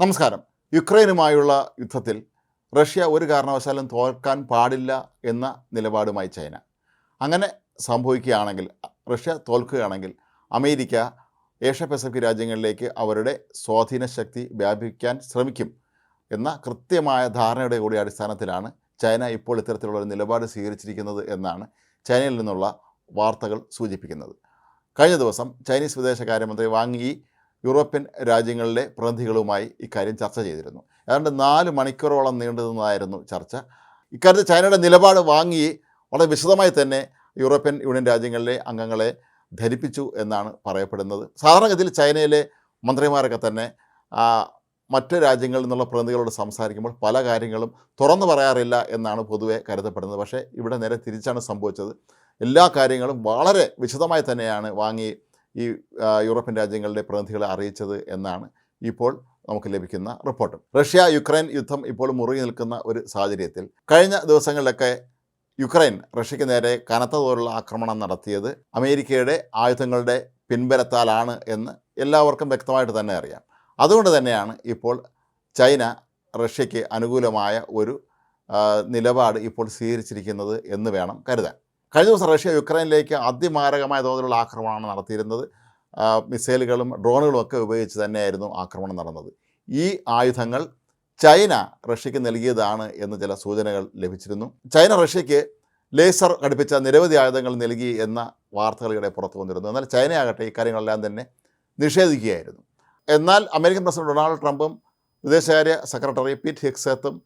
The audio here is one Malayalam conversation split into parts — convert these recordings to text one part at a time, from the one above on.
നമസ്കാരം. യുക്രൈനുമായുള്ള യുദ്ധത്തിൽ റഷ്യ ഒരു കാരണവശാലും തോൽക്കാൻ പാടില്ല എന്ന നിലപാടുമായി ചൈന. അങ്ങനെ സംഭവിക്കുകയാണെങ്കിൽ റഷ്യ തോൽക്കുകയാണെങ്കിൽ അമേരിക്ക ഏഷ്യ പസഫിക് രാജ്യങ്ങളിലേക്ക് അവരുടെ സ്വാധീന ശക്തി വ്യാപിക്കാൻ ശ്രമിക്കും എന്ന കൃത്യമായ ധാരണയുടെ കൂടി അടിസ്ഥാനത്തിലാണ് ചൈന ഇപ്പോൾ ഇത്തരത്തിലുള്ള ഒരു നിലപാട് സ്വീകരിച്ചിരിക്കുന്നത് എന്നാണ് ചൈനയിൽ നിന്നുള്ള വാർത്തകൾ സൂചിപ്പിക്കുന്നത്. കഴിഞ്ഞ ദിവസം ചൈനീസ് വിദേശകാര്യമന്ത്രി വാങ് യി യൂറോപ്യൻ രാജ്യങ്ങളിലെ പ്രതിനിധികളുമായി ഇക്കാര്യം ചർച്ച ചെയ്തിരുന്നു. ഏതാണ്ട് നാല് മണിക്കൂറോളം നീണ്ടു നിന്നതായിരുന്നു ചർച്ച. ഇക്കാര്യത്തിൽ ചൈനയുടെ നിലപാട് വാങ്ങി വളരെ വിശദമായി തന്നെ യൂറോപ്യൻ യൂണിയൻ രാജ്യങ്ങളിലെ അംഗങ്ങളെ ധരിപ്പിച്ചു എന്നാണ് പറയപ്പെടുന്നത്. സാധാരണഗതിയിൽ ചൈനയിലെ മന്ത്രിമാരൊക്കെ തന്നെ മറ്റ് രാജ്യങ്ങളിൽ നിന്നുള്ള പ്രതിനിധികളോട് സംസാരിക്കുമ്പോൾ പല കാര്യങ്ങളും തുറന്നു പറയാറില്ല എന്നാണ് പൊതുവെ കരുതപ്പെടുന്നത്. പക്ഷേ ഇവിടെ നേരെ തിരിച്ചാണ് സംഭവിച്ചത്. എല്ലാ കാര്യങ്ങളും വളരെ വിശദമായി തന്നെയാണ് വാങ്ങി ഈ യൂറോപ്യൻ രാജ്യങ്ങളുടെ പ്രതിനിധികളെ അറിയിച്ചത് എന്നാണ് ഇപ്പോൾ നമുക്ക് ലഭിക്കുന്ന റിപ്പോർട്ട്. റഷ്യ യുക്രൈൻ യുദ്ധം ഇപ്പോൾ മുറുകി നിൽക്കുന്ന ഒരു സാഹചര്യത്തിൽ കഴിഞ്ഞ ദിവസങ്ങളിലൊക്കെ യുക്രൈൻ റഷ്യയ്ക്ക് നേരെ കനത്ത തോതിലുള്ള ആക്രമണം നടത്തിയത് അമേരിക്കയുടെ ആയുധങ്ങളുടെ പിൻബലത്താലാണ് എന്ന് എല്ലാവർക്കും വ്യക്തമായിട്ട് തന്നെ അറിയാം. അതുകൊണ്ട് തന്നെയാണ് ഇപ്പോൾ ചൈന റഷ്യയ്ക്ക് അനുകൂലമായ ഒരു നിലപാട് ഇപ്പോൾ സ്വീകരിച്ചിരിക്കുന്നത് എന്ന് വേണം കരുതാൻ. കഴിഞ്ഞ ദിവസം റഷ്യ യുക്രൈനിലേക്ക് അതിമാരകമായ തോതിലുള്ള ആക്രമണമാണ് നടത്തിയിരുന്നത്. മിസൈലുകളും ഡ്രോണുകളും ഒക്കെ ഉപയോഗിച്ച് തന്നെയായിരുന്നു ആക്രമണം നടന്നത്. ഈ ആയുധങ്ങൾ ചൈന റഷ്യക്ക് നൽകിയതാണ് എന്ന് ചില സൂചനകൾ ലഭിച്ചിരുന്നു. ചൈന റഷ്യക്ക് ലേസർ ഘടിപ്പിച്ച നിരവധി ആയുധങ്ങൾ നൽകി എന്ന വാർത്തകളിടെ പുറത്തു വന്നിരുന്നു. എന്നാൽ ചൈനയാകട്ടെ ഇക്കാര്യങ്ങളെല്ലാം തന്നെ നിഷേധിക്കുകയായിരുന്നു. എന്നാൽ അമേരിക്കൻ പ്രസിഡന്റ് ഡൊണാൾഡ് ട്രംപും വിദേശകാര്യ സെക്രട്ടറി പീറ്റ് ഹിക്സത്തും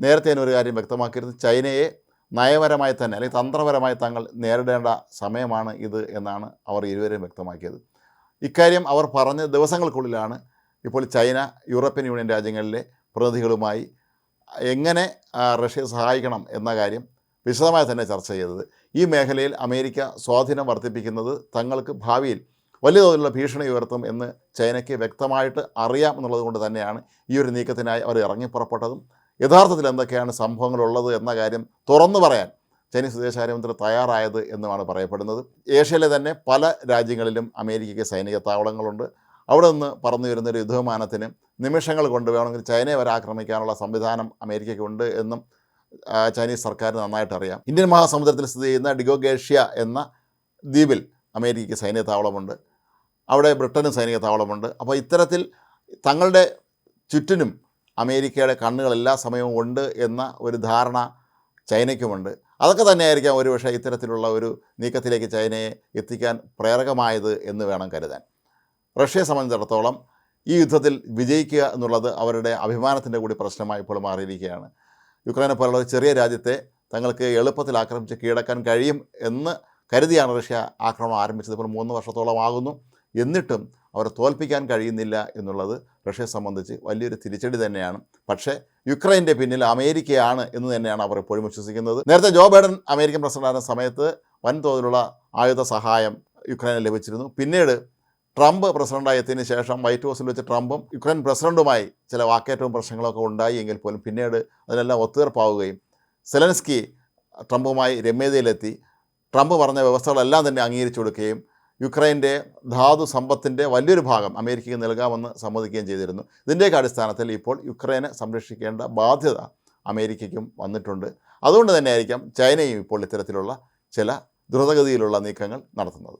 നേരത്തെ ഒരു കാര്യം വ്യക്തമാക്കിയിരുന്നു. ചൈനയെ നയപരമായി തന്നെ അല്ലെങ്കിൽ തന്ത്രപരമായി തങ്ങൾ നേരിടേണ്ട സമയമാണ് ഇത് എന്നാണ് അവർ ഇരുവരും വ്യക്തമാക്കിയത്. ഇക്കാര്യം അവർ പറഞ്ഞ ദിവസങ്ങൾക്കുള്ളിലാണ് ഇപ്പോൾ ചൈന യൂറോപ്യൻ യൂണിയൻ രാജ്യങ്ങളിലെ പ്രതിനിധികളുമായി എങ്ങനെ റഷ്യയെ സഹായിക്കണം എന്ന കാര്യം വിശദമായി തന്നെ ചർച്ച ചെയ്തത്. ഈ മേഖലയിൽ അമേരിക്ക സ്വാധീനം വർദ്ധിപ്പിക്കുന്നത് തങ്ങൾക്ക് ഭാവിയിൽ വലിയ തോതിലുള്ള ഭീഷണി ഉയർത്തും എന്ന് ചൈനയ്ക്ക് വ്യക്തമായിട്ട് അറിയാം എന്നുള്ളത് കൊണ്ട് തന്നെയാണ് ഈ ഒരു നീക്കത്തിനായി അവർ ഇറങ്ങിപ്പുറപ്പെട്ടതും. യഥാർത്ഥത്തിൽ എന്തൊക്കെയാണ് സംഭവങ്ങളുള്ളത് എന്ന കാര്യം തുറന്നു പറയാൻ ചൈനീസ് വിദേശകാര്യമന്ത്രി തയ്യാറായത് എന്നുമാണ് പറയപ്പെടുന്നത്. ഏഷ്യയിലെ തന്നെ പല രാജ്യങ്ങളിലും അമേരിക്കയ്ക്ക് സൈനിക താവളങ്ങളുണ്ട്. അവിടെ നിന്ന് പറന്നു വരുന്ന ഒരു യുദ്ധവിമാനത്തിന് നിമിഷങ്ങൾ കൊണ്ട് വേണമെങ്കിൽ ചൈനയെ വരെ ആക്രമിക്കാനുള്ള സംവിധാനം അമേരിക്കയ്ക്കുണ്ട് എന്നും ചൈനീസ് സർക്കാർ നന്നായിട്ട് അറിയാം. ഇന്ത്യൻ മഹാസമുദ്രത്തിൽ സ്ഥിതി ചെയ്യുന്ന ഡിഗോഗേഷ്യ എന്ന ദ്വീപിൽ അമേരിക്കയ്ക്ക് സൈനിക താവളമുണ്ട്. അവിടെ ബ്രിട്ടനും സൈനിക താവളമുണ്ട്. അപ്പോൾ ഇത്തരത്തിൽ തങ്ങളുടെ ചുറ്റിനും അമേരിക്കയുടെ കണ്ണുകൾ എല്ലാ സമയവും ഉണ്ട് എന്ന ഒരു ധാരണ ചൈനയ്ക്കുമുണ്ട്. അതൊക്കെ തന്നെയായിരിക്കാം ഒരുപക്ഷെ ഇത്തരത്തിലുള്ള ഒരു നീക്കത്തിലേക്ക് ചൈനയെ എത്തിക്കാൻ പ്രേരകമായത് എന്ന് വേണം കരുതാൻ. റഷ്യയെ സംബന്ധിച്ചിടത്തോളം ഈ യുദ്ധത്തിൽ വിജയിക്കുക എന്നുള്ളത് അവരുടെ അഭിമാനത്തിന്റെ കൂടി പ്രശ്നമായി ഇപ്പോൾ മാറിയിരിക്കുകയാണ്. യുക്രൈനെ പോലുള്ള ഒരു ചെറിയ രാജ്യത്തെ തങ്ങൾക്ക് എളുപ്പത്തിൽ ആക്രമിച്ച് കീഴടക്കാൻ കഴിയും എന്ന് കരുതിയാണ് റഷ്യ ആക്രമണം ആരംഭിച്ചത്. ഇപ്പോൾ മൂന്ന് വർഷത്തോളം ആകുന്നു എന്നിട്ടും അവരെ തോൽപ്പിക്കാൻ കഴിയുന്നില്ല എന്നുള്ളത് റഷ്യയെ സംബന്ധിച്ച് വലിയൊരു തിരിച്ചടി തന്നെയാണ്. പക്ഷേ യുക്രൈന്റെ പിന്നിൽ അമേരിക്കയാണ് എന്ന് തന്നെയാണ് അവർ എപ്പോഴും വിശ്വസിക്കുന്നത്. നേരത്തെ ജോ ബൈഡൻ അമേരിക്കൻ പ്രസിഡന്റായിരുന്ന സമയത്ത് വൻതോതിലുള്ള ആയുധ സഹായം യുക്രൈന് ലഭിച്ചിരുന്നു. പിന്നീട് ട്രംപ് പ്രസിഡന്റായി എത്തിയതിനു ശേഷം വൈറ്റ് ഹൗസിൽ വെച്ച് ട്രംപും യുക്രൈൻ പ്രസിഡന്റുമായി ചില വാക്കേറ്റവും പ്രശ്നങ്ങളൊക്കെ ഉണ്ടായി എങ്കിൽ പോലും പിന്നീട് അതിനെല്ലാം ഒത്തുതീർപ്പാവുകയും സെലൻസ്കി ട്രംപുമായി രമ്യതയിലെത്തി. ട്രംപ് പറഞ്ഞ വ്യവസ്ഥകളെല്ലാം തന്നെ അംഗീകരിച്ചു കൊടുക്കുകയും യുക്രൈന്റെ ധാതു സമ്പത്തിന്റെ വലിയൊരു ഭാഗം അമേരിക്കയ്ക്ക് നൽകാമെന്ന് സമ്മതിക്കുകയും ചെയ്തിരുന്നു. ഇതിന്റെയൊക്കെ അടിസ്ഥാനത്തിൽ ഇപ്പോൾ യുക്രൈനെ സംരക്ഷിക്കേണ്ട ബാധ്യത അമേരിക്കയ്ക്കും വന്നിട്ടുണ്ട്. അതുകൊണ്ട് തന്നെയായിരിക്കാം ചൈനയും ഇപ്പോൾ ഇത്തരത്തിലുള്ള ചില ദ്രുതഗതിയിലുള്ള നീക്കങ്ങൾ നടത്തുന്നത്.